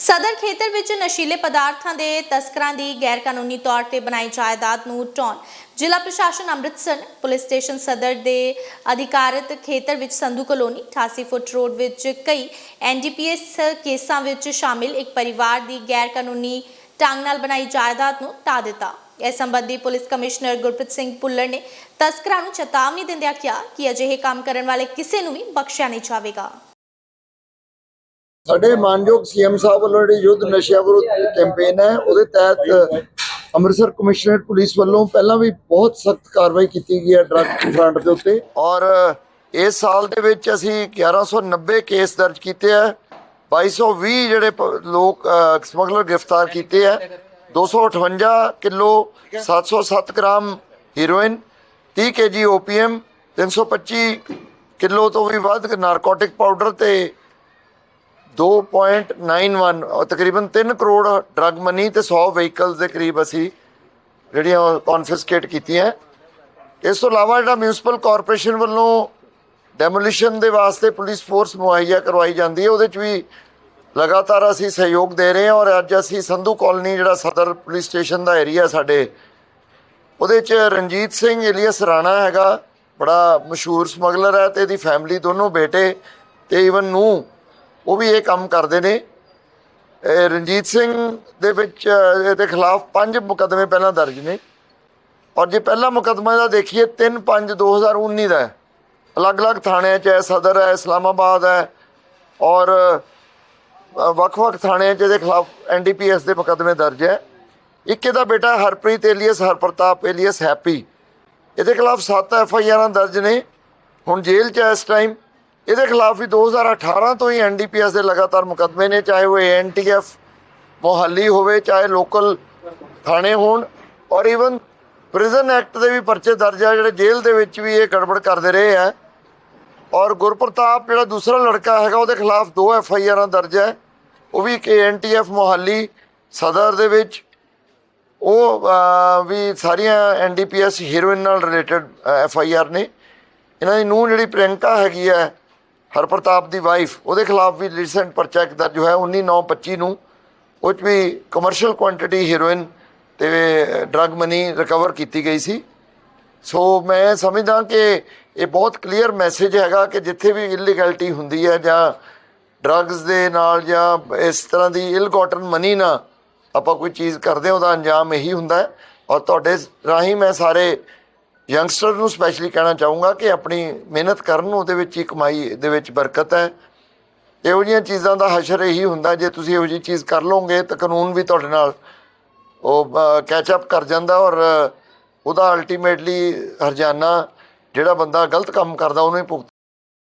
ਸਦਰ ਖੇਤਰ ਵਿੱਚ ਨਸ਼ੀਲੇ ਪਦਾਰਥਾਂ ਦੇ ਤਸਕਰਾਂ ਦੀ ਗੈਰਕਾਨੂੰਨੀ ਤੌਰ ਤੇ ਬਣਾਈ ਜਾਇਦਾਦ ਨੂੰ ਟੌਣ। ਜ਼ਿਲ੍ਹਾ ਪ੍ਰਸ਼ਾਸਨ ਅੰਮ੍ਰਿਤਸਰ ਨੇ ਪੁਲਿਸ ਸਟੇਸ਼ਨ ਸਦਰ ਦੇ ਅਧਿਕਾਰਤ ਖੇਤਰ ਵਿੱਚ ਸੰਧੂ ਕਲੋਨੀ 88 ਫੁੱਟ ਰੋਡ ਵਿੱਚ ਕਈ ਐਨਡੀਪੀਐਸ ਕੇਸਾਂ ਵਿੱਚ ਸ਼ਾਮਿਲ ਇੱਕ ਪਰਿਵਾਰ ਦੀ ਗੈਰਕਾਨੂੰਨੀ ਢੰਗ ਨਾਲ ਬਣਾਈ ਜਾਇਦਾਦ ਨੂੰ ਢਾਹ ਦਿੱਤਾ। ਇਸ ਸੰਬੰਧੀ ਪੁਲਿਸ ਕਮਿਸ਼ਨਰ ਗੁਰਪ੍ਰੀਤ ਸਿੰਘ ਭੁੱਲਰ ਨੇ ਤਸਕਰਾਂ ਨੂੰ ਚੇਤਾਵਨੀ ਦਿੰਦਿਆਂ ਕਿਹਾ ਕਿ ਅਜਿਹੇ ਕੰਮ ਕਰਨ ਵਾਲੇ ਕਿਸੇ ਨੂੰ ਵੀ ਬਖਸ਼ਿਆ ਨਹੀਂ ਜਾਵੇਗਾ। ਸਾਡੇ ਮਾਨਯੋਗ ਸੀਐਮ ਸਾਹਿਬ ਵੱਲੋਂ ਜਿਹੜੀ ਯੁੱਧ ਨਸ਼ਿਆਂ ਵਿਰੁੱਧ ਕੈਂਪੇਨ ਹੈ, ਉਹਦੇ ਤਹਿਤ ਅੰਮ੍ਰਿਤਸਰ ਕਮਿਸ਼ਨਰੇਟ ਪੁਲਿਸ ਵੱਲੋਂ ਪਹਿਲਾਂ ਵੀ ਬਹੁਤ ਸਖਤ ਕਾਰਵਾਈ ਕੀਤੀ ਗਈ ਹੈ ਡਰੱਗ ਫਰੰਟ ਦੇ ਉੱਤੇ। ਔਰ ਇਸ ਸਾਲ ਦੇ ਵਿੱਚ ਅਸੀਂ 1190 ਕੇਸ ਦਰਜ ਕੀਤੇ ਆ 2220 ਜਿਹੜੇ ਪ- ਲੋਕ ਸਮਗਲਰ ਗ੍ਰਿਫਤਾਰ ਕੀਤੇ ਆ 258 kilo 707 gram heroin 30 KG opium 325 kilo ਤੋਂ ਵੀ ਵੱਧ ਨਾਰਕੋਟਿਕ ਪਾਊਡਰ ਤੇ 2.91 ਉਹ ਤਕਰੀਬਨ 3 ਕਰੋੜ ਡਰੱਗ ਮਨੀ ਤੇ 100 ਵਹੀਕਲਸ ਦੇ ਕਰੀਬ ਅਸੀਂ ਜਿਹੜੀਆਂ ਕਨਫਿਸਕੇਟ ਕੀਤੀਆਂ। ਇਸ ਤੋਂ ਇਲਾਵਾ ਜਿਹੜਾ ਮਿਊਨਿਸਪਲ ਕਾਰਪੋਰੇਸ਼ਨ ਵੱਲੋਂ ਡੈਮੋਲੀਸ਼ਨ ਦੇ ਵਾਸਤੇ ਪੁਲਿਸ ਫੋਰਸ ਮੁਹੱਈਆ ਕਰਵਾਈ ਜਾਂਦੀ ਹੈ, ਉਹਦੇ 'ਚ ਵੀ ਲਗਾਤਾਰ ਅਸੀਂ ਸਹਿਯੋਗ ਦੇ ਰਹੇ ਹਾਂ ਔਰ ਅੱਜ ਅਸੀਂ ਸੰਧੂ ਕਾਲਨੀ ਜਿਹੜਾ ਸਦਰ ਪੁਲਿਸ ਸਟੇਸ਼ਨ ਦਾ ਏਰੀਆ ਸਾਡੇ, ਉਹਦੇ 'ਚ ਰਣਜੀਤ ਸਿੰਘ ਏਲੀਅਸ ਰਾਣਾ ਹੈਗਾ, ਬੜਾ ਮਸ਼ਹੂਰ ਸਮਗਲਰ ਹੈ ਤੇ ਇਹਦੀ ਫੈਮਿਲੀ ਦੋਨੋਂ ਬੇਟੇ ਤੇ ਇਵਨ ਨੂੰ ਉਹ ਵੀ ਇਹ ਕੰਮ ਕਰਦੇ ਨੇ। ਰਣਜੀਤ ਸਿੰਘ ਦੇ ਵਿੱਚ ਇਹਦੇ ਖਿਲਾਫ ਪੰਜ ਮੁਕੱਦਮੇ ਪਹਿਲਾਂ ਦਰਜ ਨੇ। ਔਰ ਜੇ ਪਹਿਲਾ ਮੁਕੱਦਮਾ ਦਾ ਦੇਖੀਏ 3/5/2019 ਦਾ ਅਲੱਗ-ਅਲੱਗ ਥਾਣਿਆਂ 'ਚ ਹੈ, ਸਦਰ ਹੈ, ਇਸਲਾਮਾਬਾਦ ਹੈ। ਔਰ ਵੱਖ-ਵੱਖ ਥਾਣਿਆਂ 'ਚ ਇਹਦੇ ਖਿਲਾਫ ਐਨਡੀਪੀਐਸ ਦੇ ਮੁਕੱਦਮੇ ਦਰਜ ਹੈ। ਇੱਕ ਇਹਦਾ ਬੇਟਾ Harpreet alias, Harpartap alias happy. ਇਹਦੇ ਖਿਲਾਫ 7 ਐਫ ਆਈ ਆਰਾਂ ਦਰਜ ਨੇ। ਹੁਣ ਜੇਲ੍ਹ 'ਚ ਹੈ ਇਸ ਟਾਈਮ ਇਹਦੇ ਖਿਲਾਫ ਵੀ 2018 ਤੋਂ ਹੀ ਐਨਡੀਪੀਐਸ ਦੇ ਲਗਾਤਾਰ ਮੁਕੱਦਮੇ ਨੇ, ਚਾਹੇ ਉਹ ਐਨਟੀਐਫ ਮੋਹਾਲੀ ਹੋਵੇ, ਚਾਹੇ ਲੋਕਲ ਥਾਣੇ ਹੋਣ ਔਰ ਇਵਨ ਪ੍ਰਿਜ਼ਨ ਐਕਟ ਦੇ ਵੀ ਪਰਚੇ ਦਰਜ ਆ, ਜਿਹੜੇ ਜੇਲ੍ਹ ਦੇ ਵਿੱਚ ਵੀ ਇਹ ਗੜਬੜ ਕਰਦੇ ਰਹੇ ਆ। ਔਰ ਗੁਰਪ੍ਰਤਾਪ ਜਿਹੜਾ ਦੂਸਰਾ ਲੜਕਾ ਹੈਗਾ, ਉਹਦੇ ਖਿਲਾਫ ਦੋ ਐਫ ਆਈ ਆਰਾਂ ਦਰਜ ਹੈ ਉਹ ਵੀ ਕਿ ਐਨਟੀਐਫ ਮੋਹਾਲੀ ਸਦਰ ਦੇ ਵਿੱਚ। ਉਹ ਵੀ ਸਾਰੀਆਂ ਐਨਡੀਪੀਐਸ ਹੀਰੋਇਨ ਨਾਲ ਰਿਲੇਟਡ ਐਫ ਆਈ ਆਰ ਨੇ। ਇਹਨਾਂ ਦੀ ਨੂੰਹ ਜਿਹੜੀ ਪ੍ਰਿਯੰਕਾ ਹੈਗੀ ਹੈ ਹਰਪ੍ਰਤਾਪ ਦੀ ਵਾਈਫ ਉਹਦੇ ਖਿਲਾਫ ਵੀ ਰੀਸੈਂਟ ਪਰਚਾ ਇੱਕ ਦਰਜ ਹੋਇਆ 19925 ਨੂੰ ਉਹ 'ਚ ਵੀ ਕਮਰਸ਼ੀਅਲ ਕੁਆਂਟੀਟੀ ਹੀਰੋਇਨ ਤੇ ਡਰੱਗ ਮਨੀ ਰਿਕਵਰ ਕੀਤੀ ਗਈ ਸੀ। ਸੋ ਮੈਂ ਸਮਝਦਾ ਕਿ ਇਹ ਬਹੁਤ ਕਲੀਅਰ ਮੈਸੇਜ ਹੈਗਾ ਕਿ ਜਿੱਥੇ ਵੀ ਇਲੀਗੈਲਿਟੀ ਹੁੰਦੀ ਹੈ ਜਾਂ ਡਰੱਗਸ ਦੇ ਨਾਲ ਜਾਂ ਇਸ ਤਰ੍ਹਾਂ ਦੀ ਇਲ ਗੋਟਨ ਮਨੀ ਨਾਲ ਆਪਾਂ ਕੋਈ ਚੀਜ਼ ਕਰਦੇ ਉਹਦਾ ਅੰਜਾਮ ਇਹੀ ਹੁੰਦਾ ਔਰ ਤੁਹਾਡੇ ਰਾਹੀਂ ਮੈਂ ਸਾਰੇ ਯੰਗਸਟਰ ਨੂੰ ਸਪੈਸ਼ਲੀ ਕਹਿਣਾ ਚਾਹੂੰਗਾ ਕਿ ਆਪਣੀ ਮਿਹਨਤ ਕਰਨ, ਉਹਦੇ ਵਿੱਚ ਹੀ ਕਮਾਈ ਦੇ ਵਿੱਚ ਬਰਕਤ ਹੈ। ਇਹੋ ਜਿਹੀਆਂ ਚੀਜ਼ਾਂ ਦਾ ਹਸ਼ਰ ਇਹੀ ਹੁੰਦਾ, ਜੇ ਤੁਸੀਂ ਇਹੋ ਜਿਹੀ ਚੀਜ਼ ਕਰ ਲਓਗੇ ਤਾਂ ਕਾਨੂੰਨ ਵੀ ਤੁਹਾਡੇ ਨਾਲ ਉਹ ਕੈਚ ਅਪ ਕਰ ਜਾਂਦਾ ਔਰ ਉਹਦਾ ਅਲਟੀਮੇਟਲੀ ਹਰਜਾਨਾ ਜਿਹੜਾ ਬੰਦਾ ਗਲਤ ਕੰਮ ਕਰਦਾ, ਉਹਨੂੰ ਹੀ ਭੁਗਤ